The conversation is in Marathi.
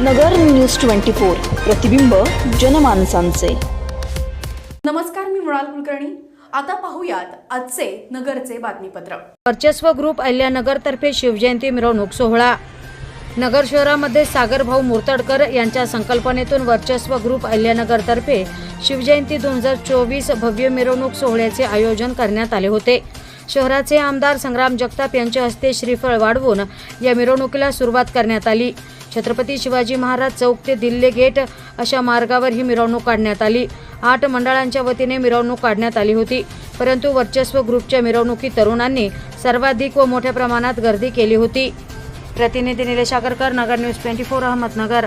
नगर न्यूज ट्वेंटी फोर प्रतिबिंब जनमानसांचे. नमस्कार मी मृणाल कुलकर्णी. आता पाहूयात आजचे नगरचे बातमीपत्र. वर्चस्व ग्रुप अहिल्यानगरतर्फे शिवजयंती मिरवणूक सोहळा. नगर शहरामध्ये सागरभाऊ मुर्तडकर यांच्या संकल्पनेतून वर्चस्व ग्रुप अहिल्यानगरतर्फे शिवजयंती दोन हजार चोवीस भव्य मिरवणूक सोहळ्याचे आयोजन करण्यात आले होते. शहराचे आमदार संग्राम जगताप यांच्या हस्ते श्रीफळ वाढवून या मिरवणुकीला सुरुवात करण्यात आली. छत्रपती शिवाजी महाराज चौक ते दिल्ले गेट अशा मार्गावर ही मिरवणूक काढण्यात आली. आठ मंडळांच्या वतीने मिरवणूक काढण्यात आली होती. परंतु वर्चस्व ग्रुपच्या मिरवणुकीत तरुणांनी सर्वाधिक व मोठ्या प्रमाणात गर्दी केली होती. प्रतिनिधी Nilesh Agarkar Nagar news twenty four Ahmednagar.